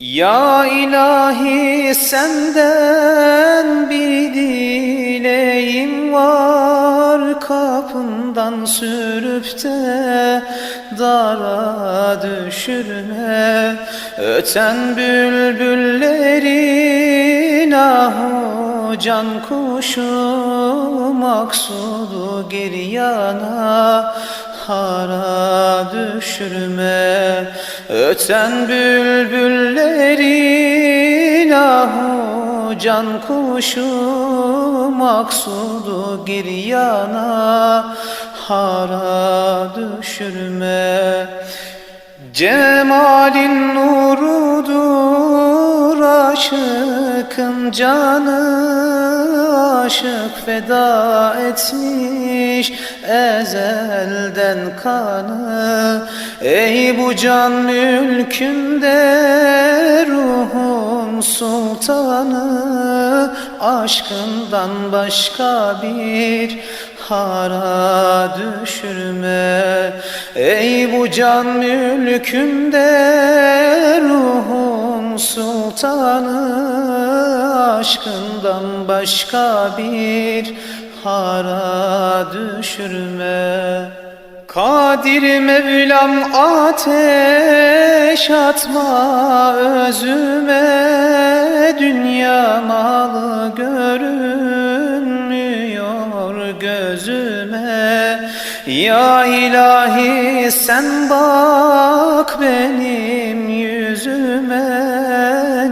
Ya ilahi senden bir dileğim var. Kapından sürüp de dara düşürme. Öten bülbüllerin ahu can kuşu Maksudu giryana hara düşürme. Öten bülbüllerin ahu can kuşu Maksudu giryana hara düşürme Cemalin nurudur aşıkın canı Aşık feda etmiş ezelden kanı. Ey bu can mülkünde ruhum sultanı Aşkından başka bir hara düşürme Ey bu can mülkünde ruhum sultanı Aşkından başka bir hara düşürme. Kadir Mevlam ateş atma özüme Dünya malı görünmüyor Ya ilahi sen bak benim yüzüme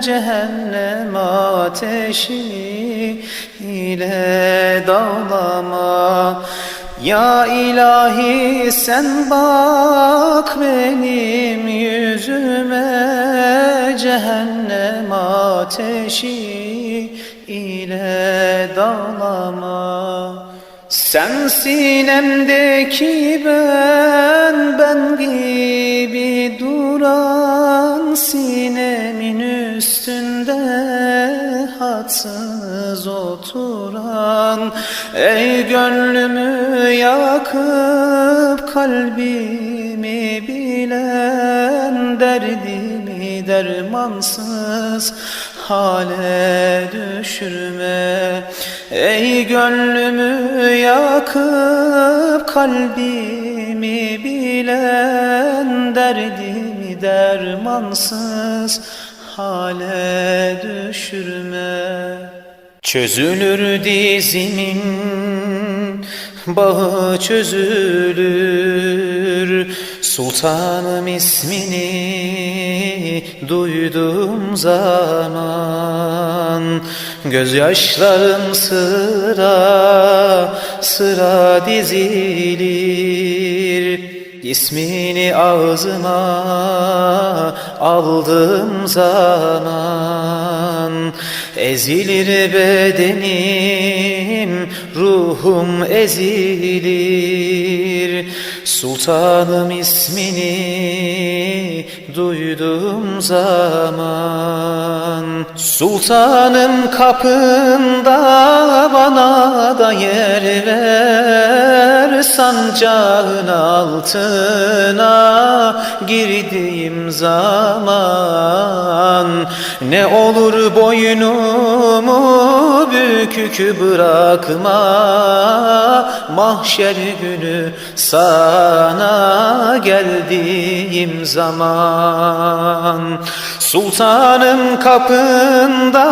Cehennem ateşi ile dağlama. Ya ilahi sen bak benim yüzüme Cehennem ateşi ile dağlama Sen sinemdeki ben, ben gibi duran Sinemin üstünde hadsız oturan. Ey gönlümü yakıp kalbimi bilen Derdimi dermansız hale düşürme. Ey gönlümü yakıp kalbimi bilen Derdimi dermansız hale düşürme. Çözülür dizimin bağı çözülür Sultanım ismini duydum zaman. Gözyaşlarım sıra sıra dizilir. İsmini ağzıma aldığım zaman. Ezilir bedenim, ruhum ezilir Sultanım ismini duyduğum zaman. Sultanım kapında bana da yer ver. Sancağın altına girdiğim zaman. Ne olur boynumu bükük bırakma. Mahşer günü sana geldiğim zaman Sultanım kapında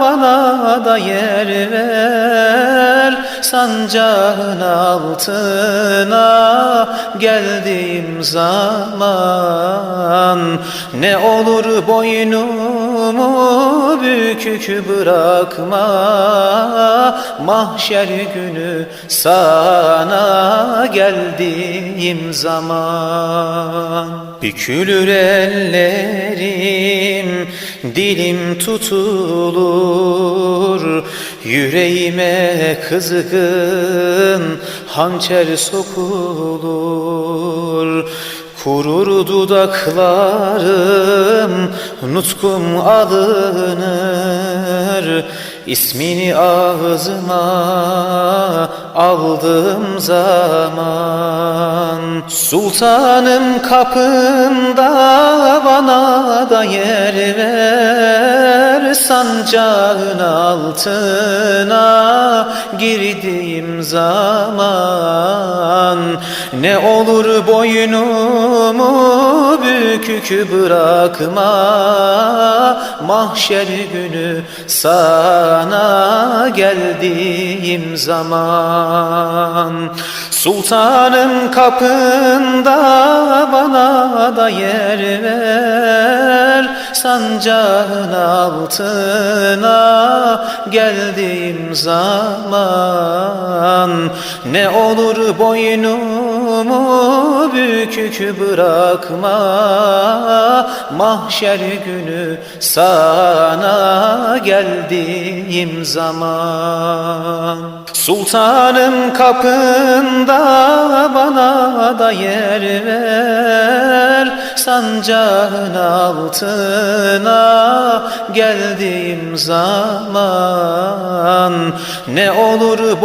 bana da yer ver Sancağın altına geldiğim zaman Ne olur boynumu bükük bırakma Mahşer günü sana geldiğim zaman. Bükülür ellerim, dilim tutulur Yüreğime kızgın hançer sokulur. Kurur dudaklarım, nutkum alınır. İsmini ağzıma aldığım zaman. Sultanım kapında bana da yer ver. Sancağın altına girdiğim zaman Ne olur boynumu bükük bırakma Mahşer günü sana geldiğim zaman. Sultanım kapında bana da yer ver Sancağın altına geldiğim zaman. Ne olur boynumu bükük bırakma Mahşer günü sana geldiğim zaman. Sultanım kapında bana da yer ver Sancağın altına geldiğim zaman. Ne olur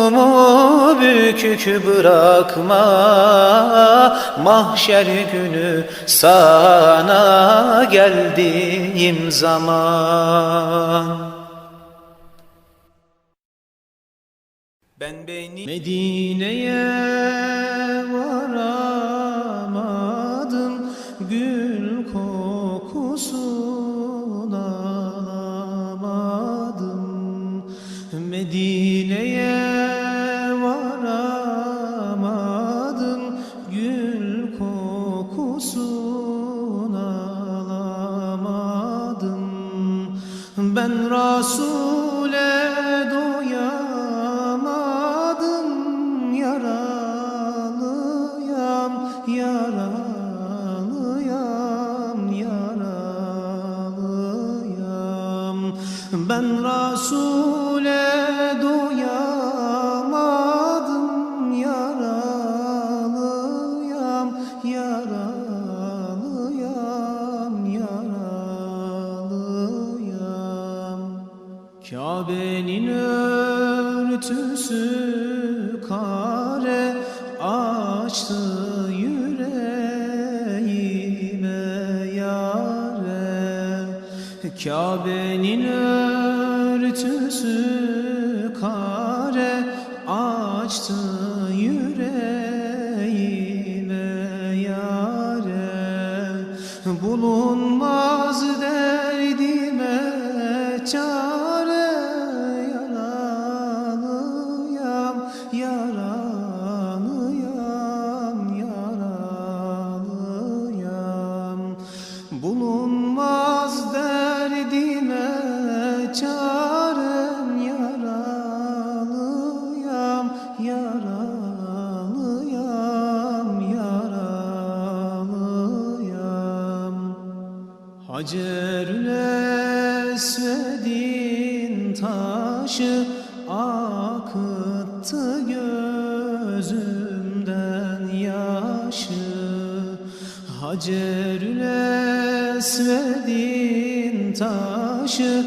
boynumu bükük bırakma Mahşer günü sana geldiğim zaman. Ben beni Medine'ye varamadım Gül kokusunu alamadım Medine'ye açtı yüreğime yare Kabe'nin örtüsü kare açtı yüreğime yare Bulunmaz derdime çare Bulunmaz derdime çarem Yaralıyam, yaralıyam, yaralıyam. Hacerül Esved'in taşı akıttı gözümden yaşı. Hacerül Esved'in taşı